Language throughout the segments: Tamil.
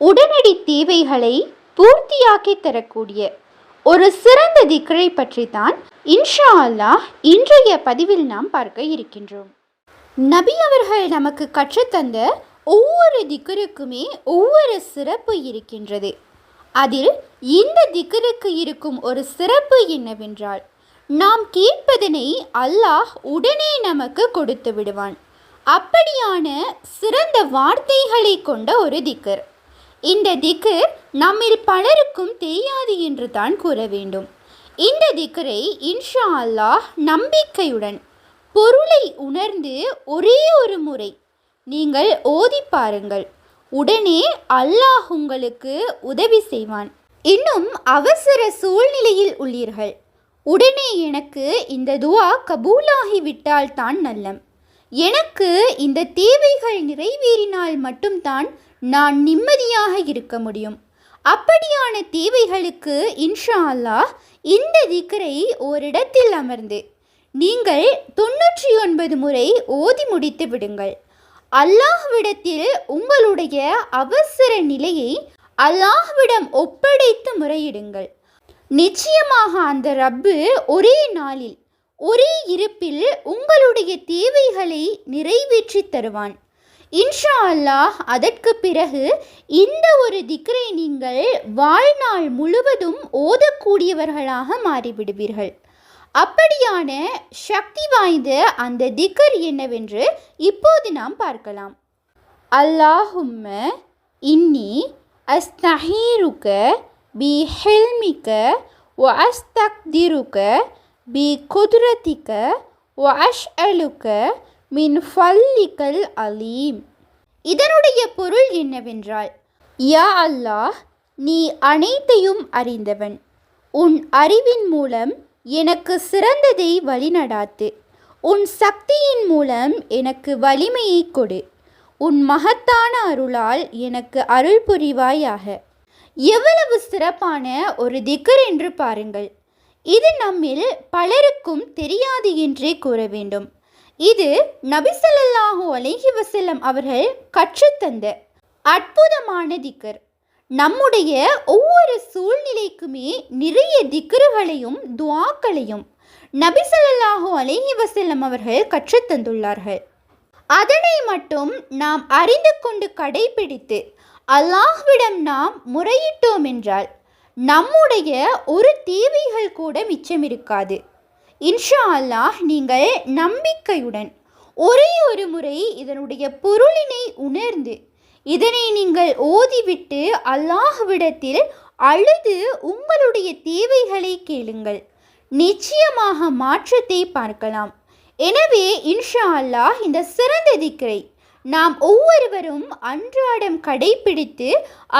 உடனடி தேவைகளை பூர்த்தியாக்கி தரக்கூடிய ஒரு சிறந்த திக்ரை பற்றி தான் இன்ஷா அல்லாஹ் இன்றைய பதிவில் நாம் பார்க்க இருக்கின்றோம். நபி அவர்கள் நமக்கு கற்றுத்தந்த ஒவ்வொரு திக்கருக்குமே ஒவ்வொரு சிறப்பு இருக்கின்றது. அதில் இந்த திக்கருக்கு இருக்கும் ஒரு சிறப்பு என்னவென்றால் நாம் கேட்பதனை அல்லாஹ் உடனே நமக்கு கொடுத்து விடுவான். அப்படியான சிறந்த வார்த்தைகளை கொண்ட ஒரு திக்கர் இந்த திக்கர் நம்மில் பலருக்கும் தெரியாது என்று தான் கூற வேண்டும். இந்த திக்கரை இன்ஷா அல்லாஹ் நம்பிக்கையுடன் பொருளை உணர்ந்து ஒரே ஒரு முறை நீங்கள் ஓதி பாருங்கள். உடனே அல்லாஹ் உங்களுக்கு உதவி செய்வான். இன்னும் அவசர சூழ்நிலையில் உள்ளீர்கள். உடனே எனக்கு இந்த துவா கபூலாகி விட்டால் தான் நல்லம். எனக்கு இந்த தேவைகள் நிறைவேறினால் மட்டும்தான் நான் நிம்மதியாக இருக்க முடியும். அப்படியான தேவைகளுக்கு இன்ஷா அல்லாஹ் இந்த திக்கரை ஓரிடத்தில் அமர்ந்து நீங்கள் தொன்னூற்றி ஒன்பது முறை ஓதி முடித்து விடுங்கள். அல்லாஹ்விடத்தில் உங்களுடைய அவசர நிலையை அல்லாஹ்விடம் ஒப்படைத்து முறையிடுங்கள். நிச்சயமாக அந்த ரப்பு ஒரே நாளில் ஒரே இருப்பில் உங்களுடைய தேவைகளை நிறைவேற்றி தருவான். இன்ஷா அல்லாஹ் அதற்கு பிறகு இந்த ஒரு திக்ரை நீங்கள் வாழ்நாள் முழுவதும் ஓதக்கூடியவர்களாக மாறிவிடுவீர்கள். அப்படியான சக்தி வாய்ந்த அந்த திக்கர் என்னவென்று இப்போது நாம் பார்க்கலாம். அல்லாஹும்ம இன்னி அஸ்தஹீருக்க பி ஹெல்மிக்க ஒ அஸ்தக்திருக்க பி குதிரத்திக்க من فضلك மின் அலீம் இதனுடைய பொருள் என்னவென்றால் யா அல்லாஹ் நீ அனைத்தையும் அறிந்தவன். உன் அறிவின் மூலம் எனக்கு சிறந்ததை வழிநடாத்து. உன் சக்தியின் மூலம் எனக்கு வலிமையை கொடு. உன் மகத்தான அருளால் எனக்கு அருள் புரிவாயாக. எவ்வளவு சிறப்பான ஒரு திக்கர் என்று பாருங்கள். இது நம்மில் பலருக்கும் தெரியாது என்றே கூற வேண்டும். இது நபிசல்லாஹு அலைஹி வசல்லம் அவர்கள் கற்றுத்தந்த அற்புதமான திக்கர் நம்முடைய ஒவ்வொரு சூழ்நிலைக்குமே நிறைய திக்கர்களையும் துவாக்களையும் நபிசல்லாஹு அலைஹி வசல்லம் அவர்கள் கற்றுத்தந்துள்ளார்கள் அதனை மட்டும் நாம் அறிந்து கொண்டு கடைபிடித்து அல்லாஹ்விடம் நாம் முறையிட்டோம் என்றால் நம்முடைய ஒரு தேவைகள் கூட மிச்சம் இருக்காது. இன்ஷா அல்லாஹ் நீங்கள் நம்பிக்கையுடன் ஒரே ஒரு முறை இதனுடைய பொருளினை உணர்ந்து இதனை நீங்கள் ஓதிவிட்டு அல்லாஹ்விடத்தில் அழுது உங்களுடைய தேவைகளை கேளுங்கள். நிச்சயமாக மாற்றத்தை பார்க்கலாம். எனவே இன்ஷா அல்லாஹ் இந்த சிறந்த திக்கரை நாம் ஒவ்வொருவரும் அன்றாடம் கடைபிடித்து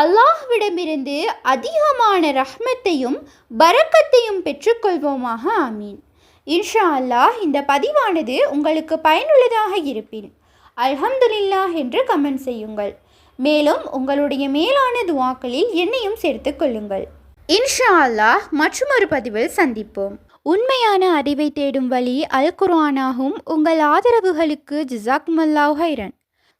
அல்லாஹ்விடமிருந்து அதிகமான ரஹ்மத்தையும் பரக்கத்தையும் பெற்றுக்கொள்வோமாக ஆமீன். இன்ஷா அல்லாஹ் இந்த பதிவானது உங்களுக்கு பயனுள்ளதாக இருப்பின் அல்ஹம்துலில்லாஹ் என்று கமெண்ட் செய்யுங்கள். மேலும் உங்களுடைய மேலான துவாக்களில் என்னையும் சேர்த்து கொள்ளுங்கள். இன்ஷா அல்லாஹ் மற்றொரு பதிவில் சந்திப்போம். உண்மையான அறிவை தேடும் வழி அல் குர்ஆனாகும். உங்கள் ஆதரவுகளுக்கு ஜிசாக்மல்லாஹ் ஹைரன்